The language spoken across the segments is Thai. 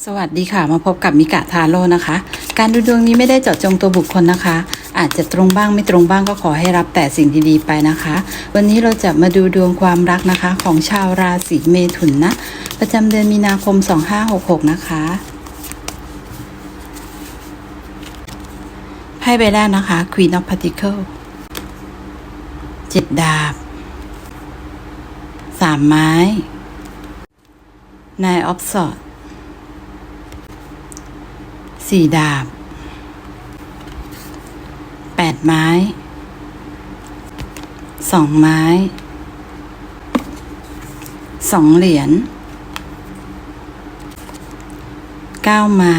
สวัสดีค่ะ มาพบกับมิกะทาโร่นะคะ การดูดวงนี้ไม่ได้เจาะจงตัวบุคคลนะคะ อาจจะตรงบ้างไม่ตรงบ้างก็ขอให้รับแต่สิ่งดีๆไปนะคะ วันนี้เราจะมาดูดวงความรักนะคะ ของชาวราศีเมถุนนะ ประจำเดือนมีนาคม 2566 นะคะไพ่ใบแรกนะคะ Queen of Pentacles เจ็ดดาบสามไม้ Nine of Swords สี่ดี่ดาบแปดไม้สองไม้สองเหรียญเก้าไม้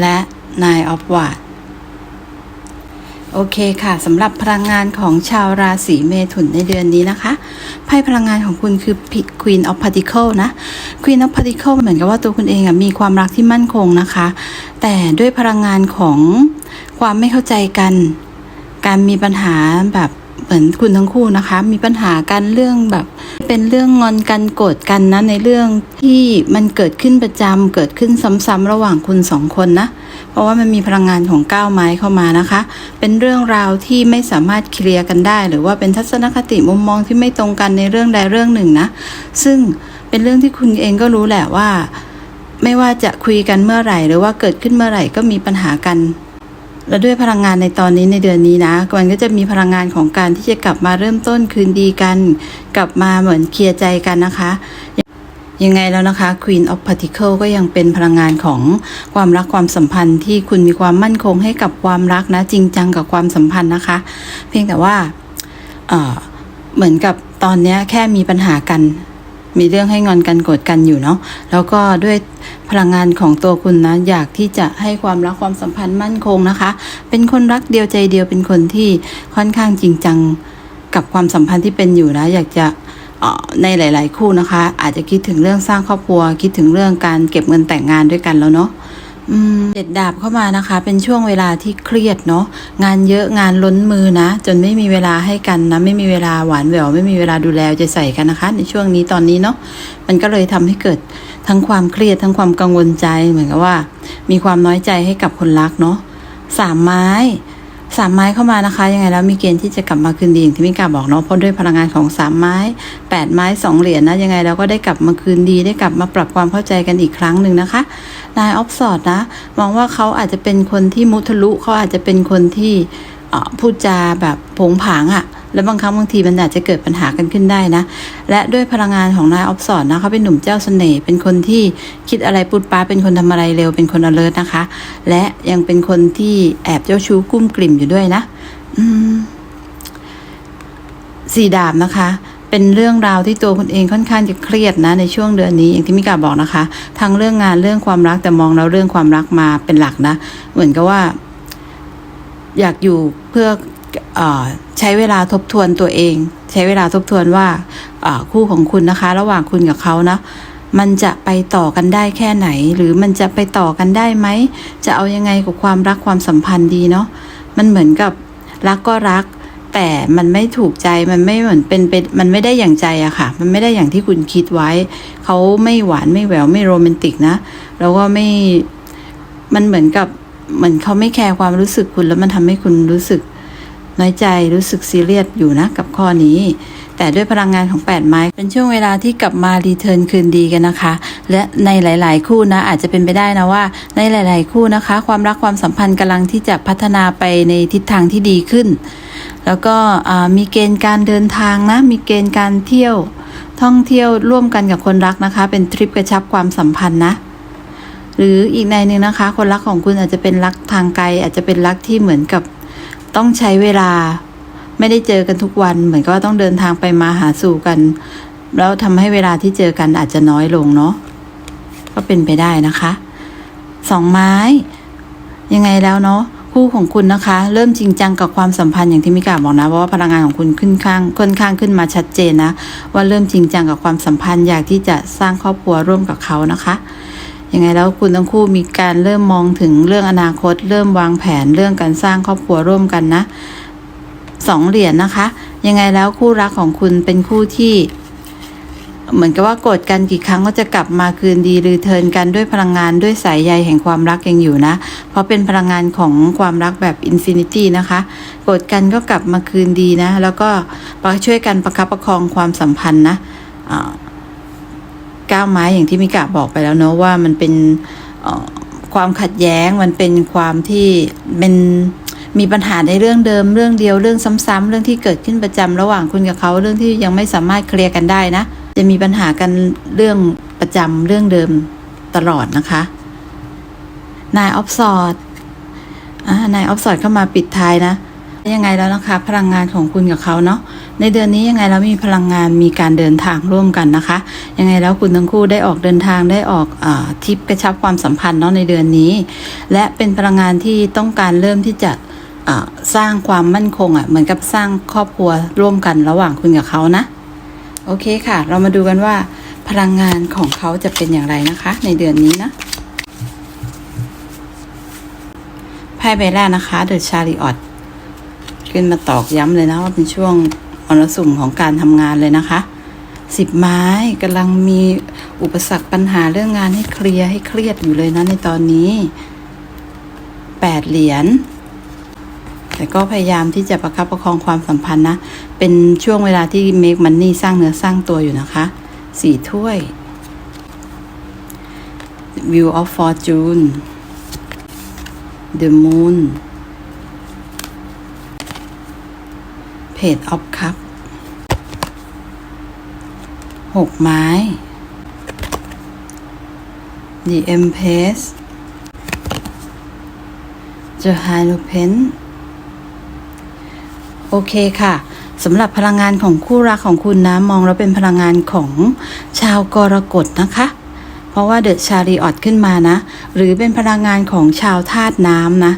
และ nine of w a t โอเคค่ะสำหรับพลังงานของชาวราศีเมถุนในเดือนนี้นะคะไพ่พลังงานของคุณคือ Queen of Pentacles นะ ควีนอพาร์ติเคิลเหมือนกับว่าตัวคุณเองอมีความรักที่มั่นคงนะคะ แต่ด้วยพลังงานของความไม่เข้าใจกัน การมีปัญหาแบบ เหมือนคุณทั้งคู่นะคะ มีปัญหากันเรื่องแบบ เป็นเรื่องงอนกันโกรธกันนะในเรื่องที่มันเกิดขึ้นประจำเกิดขึ้นซ้ำๆระหว่างคุณสองคนนะ เพราะว่ามันมีพลังงานของก้าวไม้เข้ามานะคะ เป็นเรื่องราวที่ไม่สามารถเคลียร์กันได้ หรือว่าเป็นทัศนคติมุมมองที่ไม่ตรงกันในเรื่องใดเรื่องหนึ่งนะ ซึ่งเป็นเรื่องที่คุณเองก็รู้แหละว่า ไม่ว่าจะคุยกันเมื่อไหร่ หรือว่าเกิดขึ้นเมื่อไหร่ก็มีปัญหากัน และด้วยพลังงานในตอนนี้ในเดือนนี้นะมันก็จะมีพลังงานของการที่จะกลับมาเริ่มต้นคืนดีกัน กลับมาเหมือนเคลียร์ใจกันนะคะยังไงแล้วนะคะ Queen of Pentacles ก็ยังเป็นพลังงานของความรักความสัมพันธ์ที่คุณมีความมั่นคงให้กับความรักนะ จริงจังกับความสัมพันธ์นะคะ เพียงแต่ว่าเเหมือนกับตอนนี้แค่มีปัญหากัน มีเรื่องให้งอนกันโกรธกันอยู่เนาะแล้วก็ด้วยพลังงานของตัวคุณนะอยากที่จะให้ความรักความสัมพันธ์มั่นคงนะคะ เป็นคนรักเดียวใจเดียวเป็นคนที่ค่อนข้างจริงจังกับความสัมพันธ์ที่เป็นอยู่นะ อยากจะในหลาย ๆ คู่นะคะ อาจจะคิดถึงเรื่องสร้างครอบครัว คิดถึงเรื่องการเก็บเงินแต่งงานด้วยกันแล้วเนาะ เด็ดดาบเข้ามานะคะ เป็นช่วงเวลาที่เครียดเนาะงานเยอะงานล้นมือนะ จนไม่มีเวลาให้กันนะ ไม่มีเวลาหวานแหววไม่มีเวลาดูแลจะใจใส่กันนะคะ ในช่วงนี้ตอนนี้เนาะมันก็เลยทำให้เกิดทั้งความเครียดทั้งความกังวลใจเหมือนกับว่า มีความน้อยใจให้กับคนรักเนาะสามไม้ สามไม้เข้ามานะคะ ยังไงแล้วมีเกณฑ์ที่จะกลับมาคืนดีอย่างที่มิกาบอกเนาะเพราะด้วยพลังงานของสามไม้แปดไม้สองเหรียญนะยังไงเราก็ได้กลับมาคืนดีได้กลับมาปรับความเข้าใจกันอีกครั้งหนึ่งนะคะนายออฟสอดนะมองว่าเขาอาจจะเป็นคนที่มุทะลุเขาอาจจะเป็นคนที่พูดจาแบบผงผางอะ่ะ แล้วบางครั้งบางทีมันอาจจะเกิดปัญหากันขึ้นได้นะ และด้วยพลังงานของนายออฟสอดนะเขาเป็นหนุ่มเจ้าเสน่ห์เป็นคนที่คิดอะไรปุดป้าเป็นคนทำอะไรเร็วเป็นคน alert นะคะ และยังเป็นคนที่แอบเจ้าชู้กุ้มกลิ่มอยู่ด้วยนะสี่ดาบนะคะเป็นเรื่องราวที่ตัวคุณเองค่อนข้างจะเครียดนะในช่วงเดือนนี้ อย่างที่มิกาบอกนะคะ ทั้งเรื่องงานเรื่องความรักแต่มองแล้วเรื่องความรักมาเป็นหลักนะ เหมือนกับว่า อยากอยู่เพื่อ ใช้เวลาทบทวนตัวเอง ใช้เวลาทบทวนว่าคู่ของคุณนะคะ ระหว่างคุณกับเขานะมันจะไปต่อกันได้แค่ไหน หรือมันจะไปต่อกันได้ไหม จะเอายังไงกับความรักความสัมพันธ์ดีเนาะมันเหมือนกับรักก็รัก แต่มันไม่ถูกใจมันไม่เหมือนเป็นเป็นมันไม่ได้อย่างใจอะค่ะ มันไม่ได้อย่างที่คุณคิดไว้ เขาไม่หวานไม่แหววไม่โรแมนติกนะ แล้วก็ไม่มันเหมือนกับเหมือนเขาไม่แคร์ความรู้สึกคุณแล้วมันทำให้คุณรู้สึก น้อยใจรู้สึกซีเรียสอยู่นะกับข้อนี้ แต่ด้วยพลังงานของ 8 ไม้ เป็นช่วงเวลาที่กลับมารีเทิร์นคืนดีกันนะคะ และในหลาย ๆ คู่นะอาจจะเป็นไปได้นะว่า ในหลาย ๆ คู่นะคะ ความรักความสัมพันธ์กำลังที่จะพัฒนาไปในทิศทางที่ดีขึ้น แล้วก็มีเกณฑ์การเดินทางนะ มีเกณฑ์การเที่ยวท่องเที่ยวร่วมกันกับคนรักนะคะ เป็นทริปกระชับความสัมพันธ์นะหรืออีกในหนึ่งนะคะ คนรักของคุณอาจจะเป็นรักทางไกล อาจจะเป็นรักที่เหมือนกับ ต้องใช้เวลา ไม่ได้เจอกันทุกวัน เหมือนกับว่าต้องเดินทางไปมาหาสู่กัน แล้วทำให้เวลาที่เจอกันอาจจะน้อยลงเนาะก็เป็นไปได้นะคะสองไม้ ยังไงแล้วเนาะคู่ของคุณนะคะ เริ่มจริงจังกับความสัมพันธ์อย่างที่มิกาบอกนะเพราะว่าพลังงานของคุณขึ้นข้างค่อนข้างขึ้นมาชัดเจนนะ ว่าเริ่มจริงจังกับความสัมพันธ์อยากที่จะสร้างครอบครัวร่วมกับเขานะคะ ยังไงแล้วคุณทั้งคู่มีการเริ่มมองถึงเรื่องอนาคต เริ่มวางแผนเรื่องการสร้างครอบครัวร่วมกันนะสองเหรียญนะคะ ยังไงแล้วคู่รักของคุณเป็นคู่ที่ เหมือนกับว่าโกรธกันกี่ครั้งก็จะกลับมาคืนดีรีเทิร์นกันด้วยพลังงานด้วยสายใยแห่งความรักยังอยู่นะ เพราะเป็นพลังงานของความรักแบบอินฟินิตี้นะคะโกรธกันก็กลับมาคืนดีนะ แล้วก็ช่วยกันประคับประคองความสัมพันธ์นะอ่า ก้าวไม้อย่างที่มิกะบอกไปแล้วเนอะว่ามันเป็นความขัดแย้งมันเป็นความที่เป็นมีปัญหาในเรื่องเดิมเรื่องเดียวเรื่องซ้ำๆเรื่องที่เกิดขึ้นประจำระหว่างคุณกับเขาเรื่องที่ยังไม่สามารถเคลียร์กันได้นะ จะมีปัญหากันเรื่องประจำเรื่องเดิมตลอดนะคะนายออฟสอดนายออฟสอดเข้ามาปิดท้ายนะ ยังไงแล้วนะคะ พลังงานของคุณกับเขาเนาะในเดือนนี้ยังไงแล้วมีพลังงานมีการเดินทางร่วมกันนะคะ ยังไงแล้วคุณทั้งคู่ได้ออกเดินทางได้ออกอทริปกระชับความสัมพันธ์เนาะในเดือนนี้ และเป็นพลังงานที่ต้องการเริ่มที่จะสร้างความมั่นคงอะ่ะเหมือนกับสร้างครอบครัวร่วมกันระหว่างคุณกับเขานะ โอเคค่ะ เรามาดูกันว่า พลังงานของเขาจะเป็นอย่างไรนะคะ ในเดือนนี้นะไพ่ใบแรกนะคะ The Chariot ขึ้นมาตอกย้ำเลยนะว่าเป็นช่วงมรสุมของการทำงานเลยนะคะสิบไม้กำลังมีอุปสรรคปัญหาเรื่องงานให้เคลียร์ให้เครียดอยู่เลยนะในตอนนี้แปดเหรียญแต่ก็พยายามที่จะประคับประคองความสัมพันธ์นะ เป็นช่วงเวลาที่ make money สร้างเนื้อสร้างตัวอยู่นะคะสี่ถ้วย view of fortune the moon page of cup หกไม้ the empress the hierophant โอเคค่ะสำหรับพลังงานของคู่รักของคุณนะ มองแล้วเป็นพลังงานของชาวกรกฎนะคะ เพราะว่าเดอะชาริออตขึ้นมานะ หรือเป็นพลังงานของชาวธาตุน้ำนะ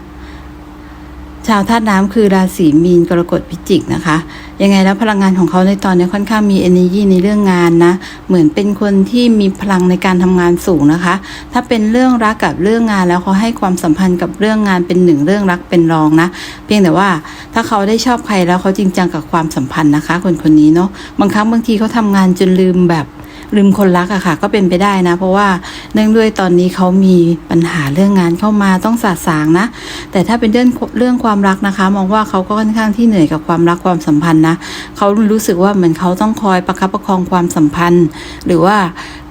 ชาวธาตุน้ำคือราศีมีนกรกฎพิจิกนะคะ ยังไงแล้วพลังงานของเขาในตอนนี้ค่อนข้างมี energy ในเรื่องงานนะ เหมือนเป็นคนที่มีพลังในการทำงานสูงนะคะ ถ้าเป็นเรื่องรักกับเรื่องงานแล้วเขาให้ความสัมพันธ์กับเรื่องงานเป็นหนึ่งเรื่องรักเป็นรองนะ เพียงแต่ว่าถ้าเขาได้ชอบใครแล้วเขาจริงจังกับความสัมพันธ์นะคะ คนคนนี้เนาะบางครั้งบางทีเขาทำงานจนลืมแบบ ลืมคนรักอะค่ะ ก็เป็นไปได้นะ เพราะว่าเนื่องด้วยตอนนี้เขามีปัญหาเรื่องงานเข้ามาต้องสาสางนะ แต่ถ้าเป็นเรื่องเรื่องความรักนะคะ มองว่าเขาก็ค่อนข้างที่เหนื่อยกับความรักความสัมพันธ์นะเขารู้สึกว่าเหมือนเขาต้องคอยประคับประคองความสัมพันธ์ หรือว่า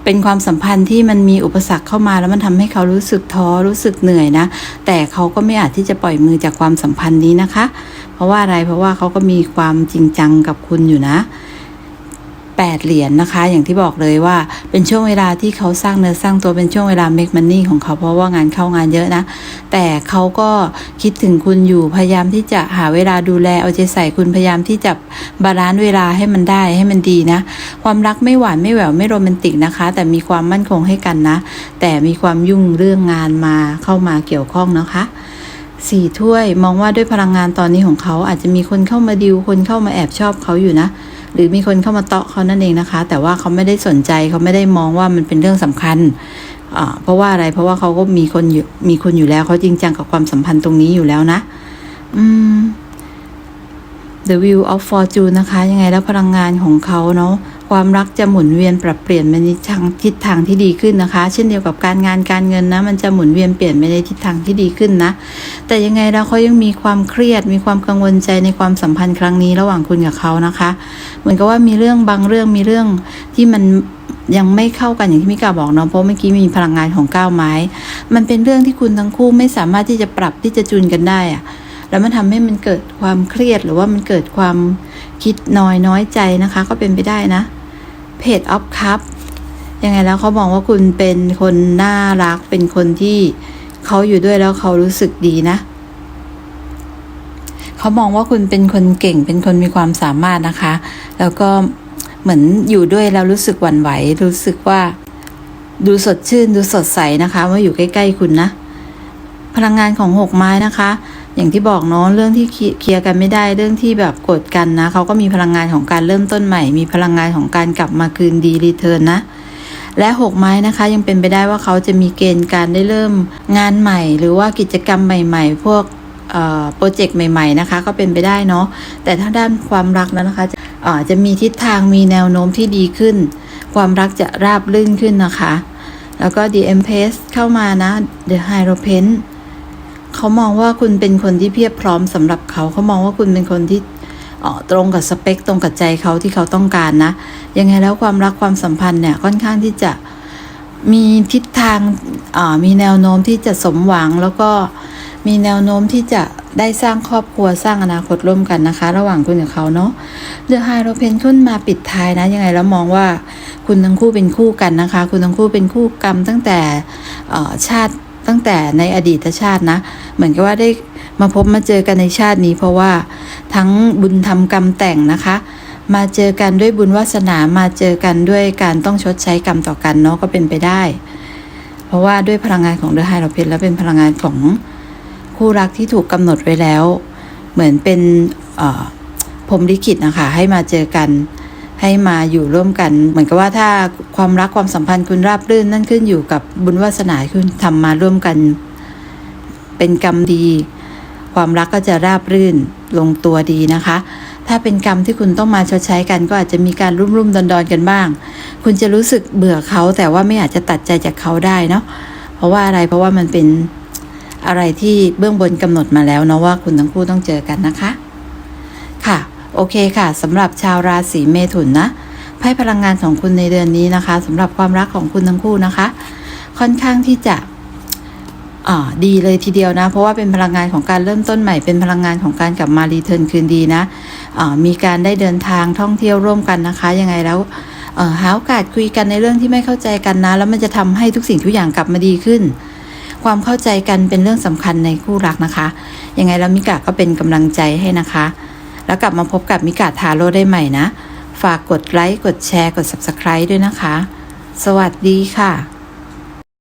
เป็นความสัมพันธ์ที่มันมีอุปสรรคเข้ามาแล้วมันทำให้เขารู้สึกท้อรู้สึกเหนื่อยนะ แต่เขาก็ไม่อาจที่จะปล่อยมือจากความสัมพันธ์นี้นะคะ เพราะว่าอะไรเพราะว่าเขาก็มีความจริงจังกับคุณอยู่นะ 8 เหรียญนนะคะ อย่างที่บอกเลยว่าเป็นช่วงเวลาที่เขาสร้างเนื้อสร้างตัวเป็นช่วงเวลา make money ของเขาเพราะว่างานเข้างานเยอะนะ แต่เขาก็คิดถึงคุณอยู่พยายามที่จะหาเวลาดูแลเอาใจใส่คุณพยายามที่จะบาลานซ์เวลาให้มันได้ให้มันดีนะ ความรักไม่หวานไม่แหววไม่โรแมนติกนะคะ แต่มีความมั่นคงให้กันนะ แต่มีความยุ่งเรื่องงานมาเข้ามาเกี่ยวข้องนะคะสี่ถ้วยมองว่าด้วยพลังงานตอนนี้ของเขาอาจจะมีคนเข้ามาดิวคนเข้ามาแอบชอบเขาอยู่นะ หรือมีคนเข้ามาเตาะเขานั่นเองนะคะ แต่ว่าเขาไม่ได้สนใจเขาไม่ได้มองว่ามันเป็นเรื่องสำคัญเพราะว่าอะไรเพราะว่าเขาก็มีคนอยู่มีคนอยู่แล้วเขาจริงจังกับความสัมพันธ์ตรงนี้อยู่แล้วนะ อืม The View of Fortune นะคะ ยังไงแล้วพลังงานของเขาเนาะ ความรักจะหมุนเวียนปรับเปลี่ยนไปในทางทิศทางที่ดีขึ้นนะคะ เช่นเดียวกับการงานการเงินนะ มันจะหมุนเวียนเปลี่ยนไปในทิศทางที่ดีขึ้นนะ แต่ยังไงแล้วเขายังมีความเครียด มีความกังวลใจในความสัมพันธ์ครั้งนี้ระหว่างคุณกับเขานะคะ เหมือนกับว่ามีเรื่องบางเรื่องมีเรื่องที่มันยังไม่เข้ากันอย่างที่มิกาบอกเนาะเพราะเมื่อกี้มีพลังงานของก้าวไม้ มันเป็นเรื่องที่คุณทั้งคู่ไม่สามารถที่จะปรับที่จะจูนกันได้อะแล้วมันทำให้มันเกิดความเครียดหรือว่ามันเกิดความคิดน้อยน้อยใจนะคะ ก็เป็นไปได้นะ เพจออฟคัพยังไงแล้วเขาบอกว่าคุณเป็นคนน่ารักเป็นคนที่เขาอยู่ด้วยแล้วเขารู้สึกดีนะเขามองว่าคุณเป็นคนเก่งเป็นคนมีความสามารถนะคะ แล้วก็เหมือนอยู่ด้วยแล้วรู้สึกหวั่นไหว รู้สึกว่า ดูสดชื่นดูสดใสนะคะ ว่าอยู่ใกล้ ๆ คุณนะ พลังงานของหกไม้นะคะ อย่างที่บอกเนาะเรื่องที่เคลียร์กันไม่ได้เรื่องที่แบบกดกันนะเขาก็มีพลังงานของการเริ่มต้นใหม่ มีพลังงานของการกลับมาคืนดีรีเทิร์นนะและหกไม้นะคะ ยังเป็นไปได้ว่าเขาจะมีเกณฑ์การได้เริ่มงานใหม่ หรือว่ากิจกรรมใหม่ ๆ พวกโปรเจกต์ใหม่ ๆนะคะ ก็เป็นไปได้เนาะแต่ถ้าด้านความรักแล้วนะคะอาจะมีทิศทางมีแนวโน้มที่ดีขึ้น ความรักจะราบรื่นขึ้นนะคะ แล้วก็ The Empress เข้ามานะ The Hierophant เขามองว่าคุณเป็นคนที่เพียบพร้อมสำหรับเขาเขามองว่าคุณเป็นคนที่เออตรงกับสเปคตรงกับใจเขาที่เขาต้องการนะ ยังไงแล้วความรักความสัมพันธ์เนี่ยค่อนข้างที่จะมีทิศทางอ่ามีแนวโน้มที่จะสมหวังแล้วก็มีแนวโน้มที่จะได้สร้างครอบครัวสร้างอนาคตร่วมกันนะคะ ระหว่างคุณกับเขาเนาะเดอะไฮโรเพนขึ้นมาปิดท้ายนะ ยังไงแล้วมองว่าคุณทั้งคู่เป็นคู่กันนะคะ คุณทั้งคู่เป็นคู่กรรมตั้งแต่ชาติ ตั้งแต่ในอดีตชาตินะ เหมือนกับว่าได้มาพบมาเจอกันในชาตินี้ เพราะว่าทั้งบุญทำกรรมแต่งนะคะ มาเจอกันด้วยบุญวาสนามาเจอกันด้วยการต้องชดใช้กรรมต่อกันเนาะก็เป็นไปได้ เพราะว่าด้วยพลังงานของเดอะไฮโรเพนและเป็นพลังงานของคู่รักที่ถูกกำหนดไว้แล้ว เหมือนเป็นเอ่อพรหมลิขิตนะคะให้มาเจอกัน ให้มาอยู่ร่วมกัน เหมือนกับว่าถ้าความรักความสัมพันธ์คุณราบรื่นนั่นขึ้นอยู่กับบุญวาสนาคุณทำมาร่วมกัน เป็นกรรมดี ความรักก็จะราบรื่นลงตัวดีนะคะ ถ้าเป็นกรรมที่คุณต้องมาชดใช้กัน ก็อาจจะมีการรุ่มรุ่มดอนดอนกันบ้าง คุณจะรู้สึกเบื่อเขาแต่ว่าไม่อาจจะตัดใจจากเขาได้เนาะเพราะว่าอะไรเพราะว่ามันเป็นอะไรที่เบื้องบนกำหนดมาแล้วเนาะว่าคุณทั้งคู่ต้องเจอกันนะคะ ค่ะ โอเคค่ะสำหรับชาวราศีเมถุนนะไพ่พลังงานของคุณในเดือนนี้นะคะสำหรับความรักของคุณทั้งคู่นะคะ ค่อนข้างที่จะดีเลยทีเดียวนะ เพราะว่าเป็นพลังงานของการเริ่มต้นใหม่เป็นพลังงานของการกลับมารีเทิร์นคืนดีนะมีการได้เดินทางท่องเที่ยวร่วมกันนะคะ ยังไงแล้วเอ่อหาโอกาสคุยกันในเรื่องที่ไม่เข้าใจกันนะ แล้วมันจะทำให้ทุกสิ่งทุกอย่างกลับมาดีขึ้น ความเข้าใจกันเป็นเรื่องสำคัญในคู่รักนะคะ ยังไงแล้วมิกะก็เป็นกำลังใจให้นะคะ แล้วกลับมาพบกับมิกาทาโร่ได้ใหม่นะ ฝากกดไลค์ กดแชร์ กด Subscribe ด้วยนะคะ สวัสดีค่ะ